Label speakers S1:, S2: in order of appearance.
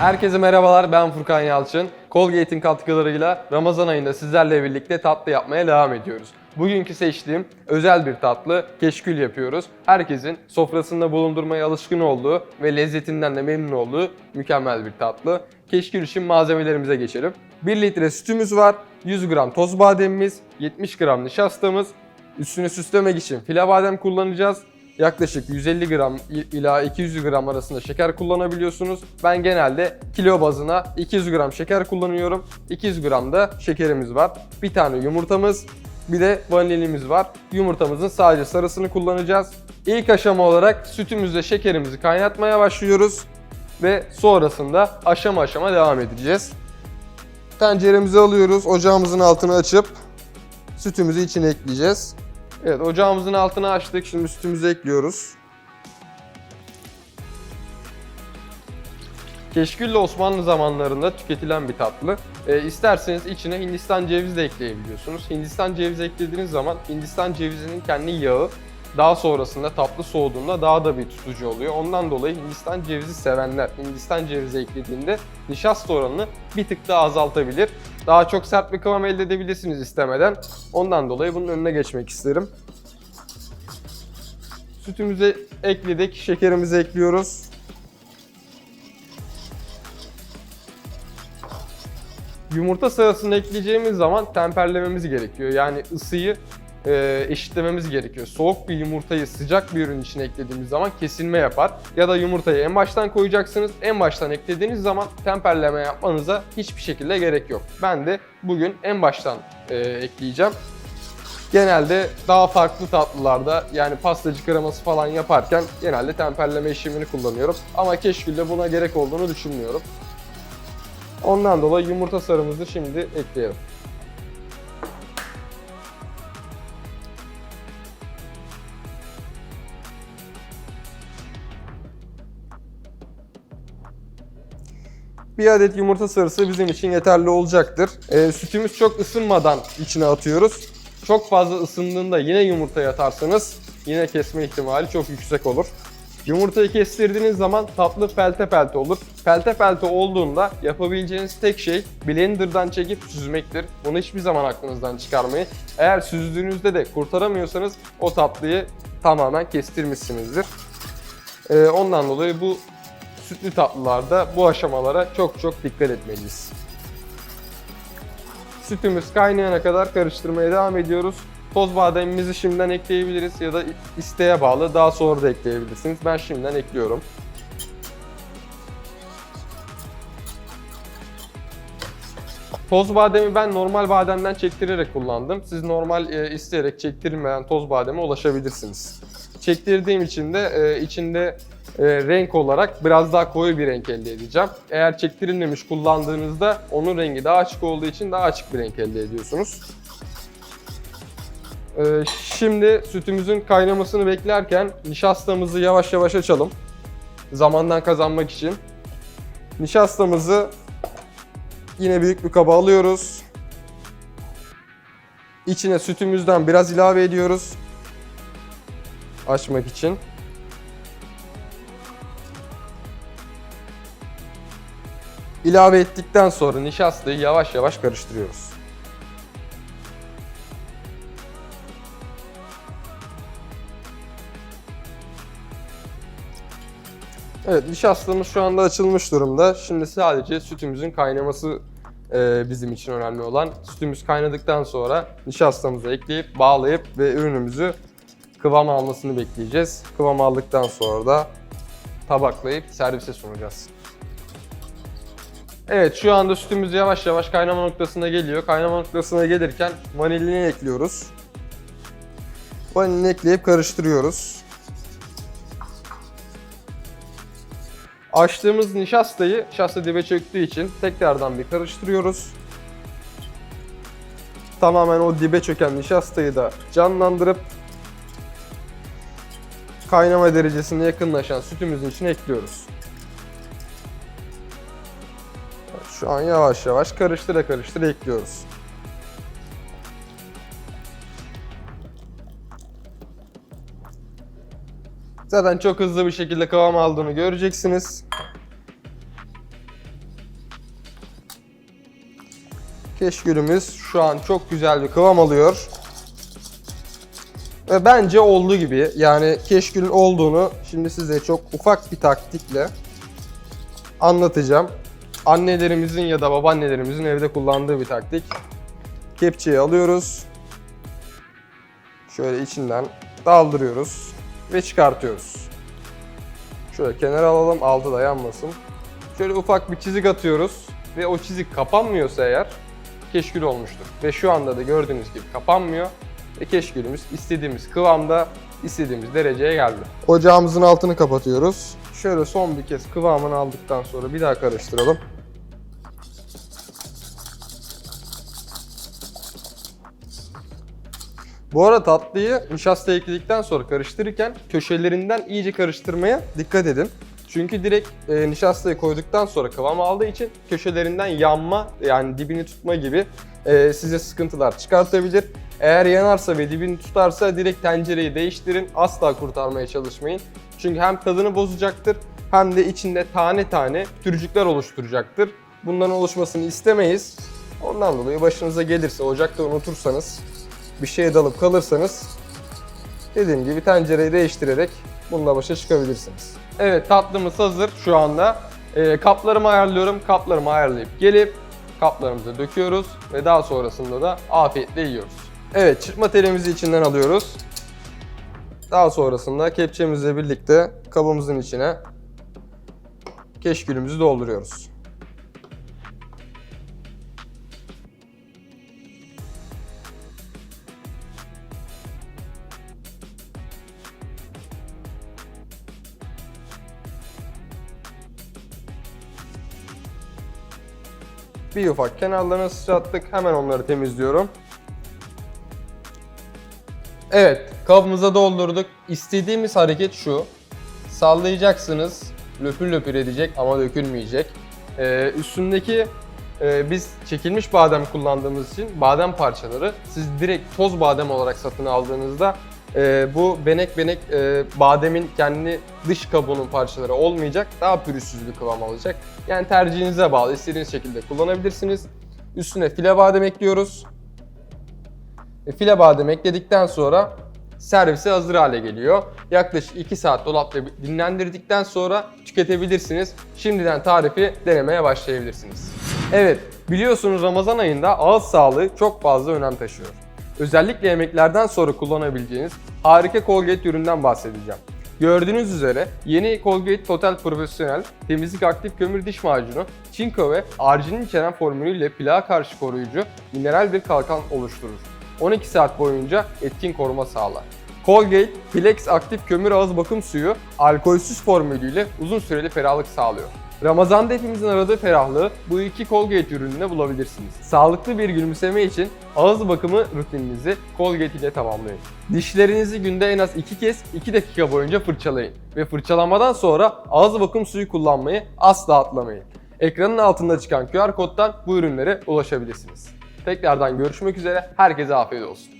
S1: Herkese merhabalar, ben Furkan Yalçın. Colgate'in katkılarıyla Ramazan ayında sizlerle birlikte tatlı yapmaya devam ediyoruz. Bugünkü seçtiğim özel bir tatlı, keşkül yapıyoruz. Herkesin sofrasında bulundurmaya alışkın olduğu ve lezzetinden de memnun olduğu mükemmel bir tatlı. Keşkül için malzemelerimize geçelim. 1 litre sütümüz var, 100 gram toz bademimiz, 70 gram nişastamız, üstünü süslemek için file badem kullanacağız. Yaklaşık 150 gram ila 200 gram arasında şeker kullanabiliyorsunuz. Ben genelde kilo bazına 200 gram şeker kullanıyorum. 200 gram da şekerimiz var. Bir tane yumurtamız, bir de vanilimiz var. Yumurtamızın sadece sarısını kullanacağız. İlk aşama olarak sütümüzle şekerimizi kaynatmaya başlıyoruz. Ve sonrasında aşama aşama devam edeceğiz. Tenceremizi alıyoruz. Ocağımızın altını açıp sütümüzü içine ekleyeceğiz. Evet ocağımızın altını açtık. Şimdi sütümüzü ekliyoruz. Keşkülle Osmanlı zamanlarında tüketilen bir tatlı. E, isterseniz içine Hindistan cevizi de ekleyebiliyorsunuz. Hindistan cevizi eklediğiniz zaman Hindistan cevizinin kendi yağı daha sonrasında tatlı soğuduğunda daha da bir tutucu oluyor. Ondan dolayı Hindistan cevizi sevenler Hindistan cevizi eklediğinde nişasta oranını bir tık daha azaltabilir. Daha çok sert bir kıvam elde edebilirsiniz istemeden. Ondan dolayı bunun önüne geçmek isterim. Sütümüzü ekledik, şekerimizi ekliyoruz. Yumurta sarısını ekleyeceğimiz zaman temperlememiz gerekiyor. Yani ısıyı e, eşitlememiz gerekiyor. Soğuk bir yumurtayı sıcak bir ürün içine eklediğimiz zaman kesilme yapar. Ya da yumurtayı en baştan koyacaksınız. En baştan eklediğiniz zaman temperleme yapmanıza hiçbir şekilde gerek yok. Ben de bugün en baştan e, ekleyeceğim. Genelde daha farklı tatlılarda yani pastacı kreması falan yaparken genelde temperleme işlemini kullanıyorum. Ama keşkülde buna gerek olduğunu düşünmüyorum. Ondan dolayı yumurta sarımızı şimdi ekleyelim. Bir adet yumurta sarısı bizim için yeterli olacaktır. Ee, sütümüz çok ısınmadan içine atıyoruz. Çok fazla ısındığında yine yumurtayı atarsanız yine kesme ihtimali çok yüksek olur. Yumurtayı kestirdiğiniz zaman tatlı pelte pelte olur. Pelte pelte olduğunda yapabileceğiniz tek şey blenderdan çekip süzmektir. Bunu hiçbir zaman aklınızdan çıkarmayın. Eğer süzdüğünüzde de kurtaramıyorsanız o tatlıyı tamamen kestirmişsinizdir. Ee, ondan dolayı bu sütlü tatlılarda bu aşamalara çok çok dikkat etmeliyiz. Sütümüz kaynayana kadar karıştırmaya devam ediyoruz. Toz bademimizi şimdiden ekleyebiliriz ya da isteğe bağlı daha sonra da ekleyebilirsiniz. Ben şimdiden ekliyorum. Toz bademi ben normal bademden çektirerek kullandım. Siz normal e, isteyerek çektirilmeyen toz bademe ulaşabilirsiniz. Çektirdiğim için de e, içinde e, renk olarak biraz daha koyu bir renk elde edeceğim. Eğer çektirilmemiş kullandığınızda onun rengi daha açık olduğu için daha açık bir renk elde ediyorsunuz. E, şimdi sütümüzün kaynamasını beklerken nişastamızı yavaş yavaş açalım. Zamandan kazanmak için. Nişastamızı yine büyük bir kaba alıyoruz. İçine sütümüzden biraz ilave ediyoruz. Açmak için. İlave ettikten sonra nişastayı yavaş yavaş karıştırıyoruz. Evet nişastamız şu anda açılmış durumda. Şimdi sadece sütümüzün kaynaması e, bizim için önemli olan. Sütümüz kaynadıktan sonra nişastamızı ekleyip bağlayıp ve ürünümüzü kıvam almasını bekleyeceğiz. Kıvam aldıktan sonra da tabaklayıp servise sunacağız. Evet şu anda sütümüz yavaş yavaş kaynama noktasına geliyor. Kaynama noktasına gelirken vanilini ekliyoruz. Vanilini ekleyip karıştırıyoruz. Açtığımız nişastayı, nişasta dibe çöktüğü için tekrardan bir karıştırıyoruz. Tamamen o dibe çöken nişastayı da canlandırıp kaynama derecesine yakınlaşan sütümüzün içine ekliyoruz. Şu an yavaş yavaş karıştıra karıştıra ekliyoruz. Zaten çok hızlı bir şekilde kıvam aldığını göreceksiniz. Keşkülümüz şu an çok güzel bir kıvam alıyor. Ve bence olduğu gibi yani keşkülün olduğunu şimdi size çok ufak bir taktikle anlatacağım. Annelerimizin ya da babaannelerimizin evde kullandığı bir taktik. Kepçeyi alıyoruz. Şöyle içinden daldırıyoruz ve çıkartıyoruz. Şöyle kenara alalım altı da yanmasın. Şöyle ufak bir çizik atıyoruz ve o çizik kapanmıyorsa eğer keşkül olmuştur. Ve şu anda da gördüğünüz gibi kapanmıyor ve keşkülümüz istediğimiz kıvamda, istediğimiz dereceye geldi. Ocağımızın altını kapatıyoruz. Şöyle son bir kez kıvamını aldıktan sonra bir daha karıştıralım. Bu arada tatlıyı nişasta ekledikten sonra karıştırırken köşelerinden iyice karıştırmaya dikkat edin. Çünkü direkt e, nişastayı koyduktan sonra kıvam aldığı için köşelerinden yanma yani dibini tutma gibi e, size sıkıntılar çıkartabilir. Eğer yanarsa ve dibini tutarsa direkt tencereyi değiştirin. Asla kurtarmaya çalışmayın. Çünkü hem tadını bozacaktır hem de içinde tane tane türcükler oluşturacaktır. Bunların oluşmasını istemeyiz. Ondan dolayı başınıza gelirse ocakta unutursanız bir şeye dalıp kalırsanız dediğim gibi tencereyi değiştirerek bununla başa çıkabilirsiniz. Evet tatlımız hazır şu anda. Ee, kaplarımı ayarlıyorum. Kaplarımı ayarlayıp gelip kaplarımıza döküyoruz ve daha sonrasında da afiyetle yiyoruz. Evet çırpma telimizi içinden alıyoruz. Daha sonrasında kepçemizle birlikte kabımızın içine keşkülümüzü dolduruyoruz. Bir ufak kenarlarını sıçrattık. Hemen onları temizliyorum. Evet, kabımıza doldurduk. İstediğimiz hareket şu. Sallayacaksınız. Löpür löpür edecek ama dökülmeyecek. Ee, üstündeki e, biz çekilmiş badem kullandığımız için badem parçaları siz direkt toz badem olarak satın aldığınızda e, bu benek benek e, bademin kendi dış kabuğunun parçaları olmayacak. Daha pürüzsüz bir kıvam alacak. Yani tercihinize bağlı. istediğiniz şekilde kullanabilirsiniz. Üstüne file badem ekliyoruz. E, file badem ekledikten sonra servise hazır hale geliyor. Yaklaşık 2 saat dolapta dinlendirdikten sonra tüketebilirsiniz. Şimdiden tarifi denemeye başlayabilirsiniz. Evet, biliyorsunuz Ramazan ayında ağız sağlığı çok fazla önem taşıyor. Özellikle yemeklerden sonra kullanabileceğiniz harika Colgate üründen bahsedeceğim. Gördüğünüz üzere yeni Colgate Total Profesyonel temizlik aktif kömür diş macunu, çinko ve arginin içeren formülüyle plağa karşı koruyucu mineral bir kalkan oluşturur. 12 saat boyunca etkin koruma sağlar. Colgate Flex aktif kömür ağız bakım suyu alkolsüz formülüyle uzun süreli ferahlık sağlıyor. Ramazan'da hepimizin aradığı ferahlığı bu iki Colgate ürününde bulabilirsiniz. Sağlıklı bir gülümseme için ağız bakımı rutininizi Colgate ile tamamlayın. Dişlerinizi günde en az 2 kez 2 dakika boyunca fırçalayın ve fırçalamadan sonra ağız bakım suyu kullanmayı asla atlamayın. Ekranın altında çıkan QR koddan bu ürünlere ulaşabilirsiniz. Tekrardan görüşmek üzere. Herkese afiyet olsun.